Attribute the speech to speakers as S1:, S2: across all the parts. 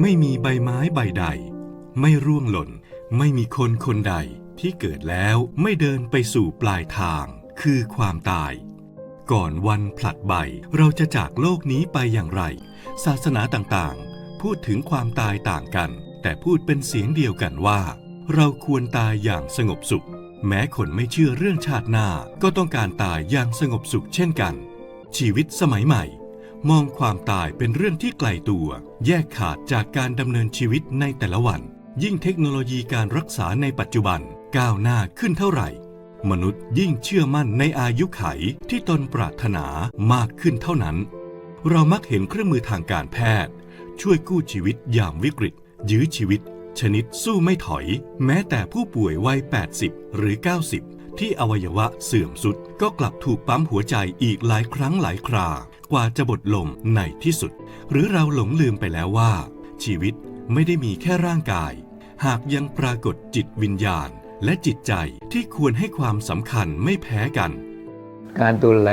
S1: ไม่มีใบไม้ใบใด ไม่ร่วงหล่น ไม่มีคนคนใดที่เกิดแล้วไม่เดินไปสู่ปลายทาง คือความตาย ก่อนวันผลัดใบเราจะจากโลกนี้ไปอย่างไร ศาสนาต่างๆ พูดถึงความตายต่างกัน แต่พูดเป็นเสียงเดียวกันว่า เราควรตายอย่างสงบสุข แม้คนไม่เชื่อเรื่องชาติหน้าก็ต้องการตายอย่างสงบสุขเช่นกัน ชีวิตสมัยใหม่ มองความตายเป็นเรื่องที่ไกลตัว แยกขาดจากการดำเนินชีวิตในแต่ละวัน ยิ่งเทคโนโลยีการรักษาในปัจจุบันก้าวหน้าขึ้นเท่าไหร่ มนุษย์ยิ่งเชื่อมั่นในอายุไขที่ตนปรารถนามากขึ้นเท่านั้น เรามักเห็นเครื่องมือทางการแพทย์ ช่วยกู้ชีวิตยามวิกฤต ยื้อชีวิต ชนิดสู้ไม่ถอย แม้แต่ผู้ป่วยวัย 80 หรือ 90ที่อวัยวะเสื่อมสุดก็กลับถูกปั๊มหัวใจอีกหลายครั้งหลายครา กว่าจะบดลมในที่สุด หรือเราหลงลืมไปแล้วว่า ชีวิตไม่ได้มีแค่ร่างกาย หากยังปรากฏจิตวิญญาณ และจิตใจที่ควรให้ความสำคัญไม่แพ้กัน
S2: การดูแล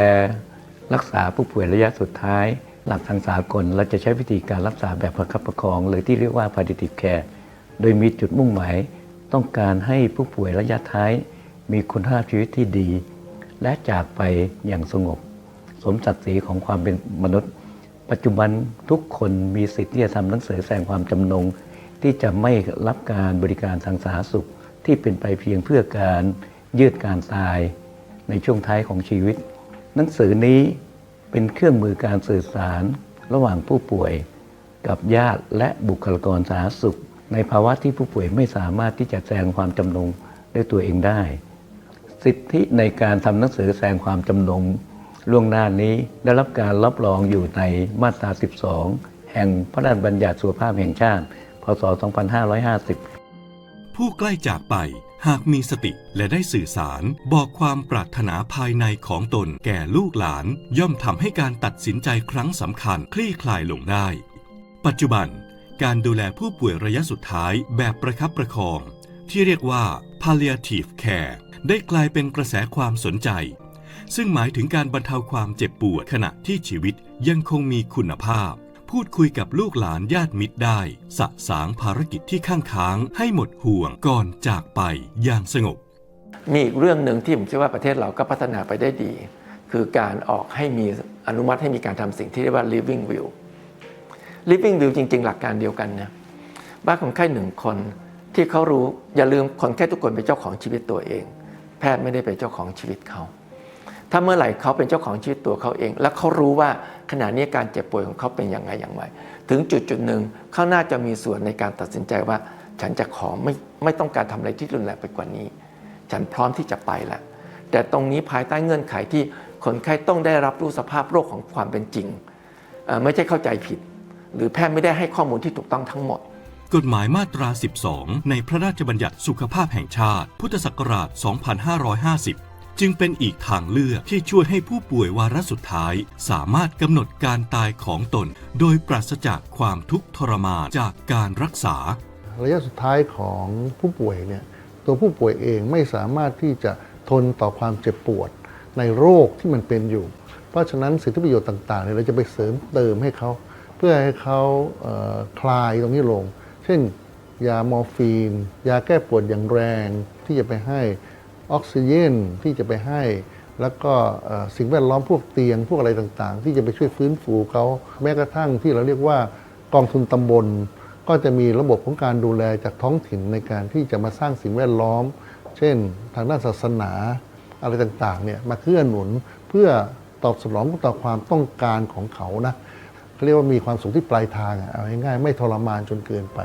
S2: รักษาผู้ป่วยระยะสุดท้าย หลักทางสากลเราจะใช้วิธีการรักษาแบบประคับประคอง หรือที่เรียกว่า palliative care โดยมีจุดมุ่งหมายต้องการให้ผู้ป่วยระยะท้าย มีคุณภาพชีวิตที่ดี และจากไปอย่างสงบ สมศักดิ์ศรีของความเป็นมนุษย์ ปัจจุบันทุกคนมีสิทธิ์ที่จะทำหนังสือแสดงความจำนง ที่จะไม่รับการบริการทางสาธารณสุขที่เป็นไปเพียงเพื่อการยืดการตายในช่วงท้ายของชีวิต หนังสือนี้เป็นเครื่องมือการสื่อสารระหว่างผู้ป่วย กับญาติและบุคลากรสาธารณสุข ในภาวะที่ผู้ป่วยไม่สามารถที่จะแสดงความจำนงด้วยตัวเองได้ สิทธิในการทำหนังสือแสดงความจำนง ล่วงหน้านี้ได้รับการรับรองอยู่ในมาตรา 12 แห่งพระราชบัญญัติสุขภาพแห่งชาติ พศ 2550
S1: ผู้ใกล้จากไปหากมีสติและได้สื่อสารบอกความปรารถนาภายในของตนแก่ลูกหลาน ย่อมทำให้การตัดสินใจครั้งสำคัญคลี่คลายลงได้ ปัจจุบัน การดูแลผู้ป่วยระยะสุดท้ายแบบประคับประคอง ที่เรียกว่า palliative care ได้กลายเป็นกระแสความสนใจ ซึ่งหมายถึงการบรรเทาความเจ็บปวดขณะที่ชีวิตยังคงมีคุณภาพ พูดคุยกับลูกหลานญาติมิตรได้ สะสางภารกิจที่ข้างค้างให้หมดห่วงก่อนจากไปอย่างสงบ
S3: มีอีกเรื่องหนึ่งที่ผมเชื่อว่าประเทศเราก็พัฒนาไปได้ดี คือการออกให้มีอนุมัติให้มีการทำสิ่งที่เรียกว่า living will living will จริง ๆ หลักการเดียวกันนะบ้านคนไข้หนึ่งคนที่เขารู้อย่าลืมคนไข้ทุกคนเป็นเจ้าของชีวิตตัวเอง แพทย์ไม่ได้เป็นเจ้าของชีวิตเขา ถ้าเมื่อไหร่เขาเป็นเจ้าของชีวิตตัวเขาเอง และเขารู้ว่าขณะนี้การเจ็บป่วยของเขาเป็นอย่างไรอย่างไรถึงจุดจุดหนึ่งเขาน่าจะมีส่วนในการตัดสินใจว่า ฉันจะขอไม่ไม่ต้องการทำอะไรที่รุนแรงไปกว่านี้ ฉันพร้อมที่จะไปแล้วแต่ตรงนี้ภายใต้เงื่อนไขที่คนไข้ต้องได้รับรู้สภาพโรคของความเป็นจริง ไม่ใช่เข้าใจผิด หรือแพทย์ไม่ได้ให้ข้อมูลที่ถูกต้องทั้งหมด
S1: กฎหมายมาตรา 12 ในพระราชบัญญัติสุขภาพแห่งชาติ พุทธศักราช 2550 จึงเป็นอีกทางเลือกที่ช่วยให้ผู้ป่วยวาระสุดท้าย สามารถกำหนดการตายของตน โดยปราศจากความทุกข์ทรมานจากการรักษา
S4: ระยะสุดท้ายของผู้ป่วยเนี่ยตัวผู้ป่วยเองไม่สามารถที่จะทนต่อความเจ็บปวดในโรคที่มันเป็นอยู่ เพราะฉะนั้นสิทธิประโยชน์ต่างๆเนี่ยเราจะไปเสริมเติมให้เขา เพื่อให้เขาเคลายตรงนี้ลง เช่น ยา มอร์ฟีน ยาแก้ปวดอย่างแรงที่จะไปให้ ออกซิเจนที่จะไปให้ แล้วก็สิ่งแวดล้อมพวกเตียงพวกอะไรต่างๆ ที่จะไปช่วยฟื้นฟูเขาแม้กระทั่งที่เราเรียกว่ากองทุนตำบล ก็จะมีระบบของการดูแลจากท้องถิ่นในการที่จะมาสร้างสิ่งแวดล้อม เช่น ทางด้านศาสนาอะไรต่างๆเนี่ยมาเกื้อนหนุนเพื่อตอบสนองต่อความต้องการของเขานะเขาเรียกว่ามีความสุขที่ปลายทางอะเอาง่ายๆไม่ทรมานจนเกินไป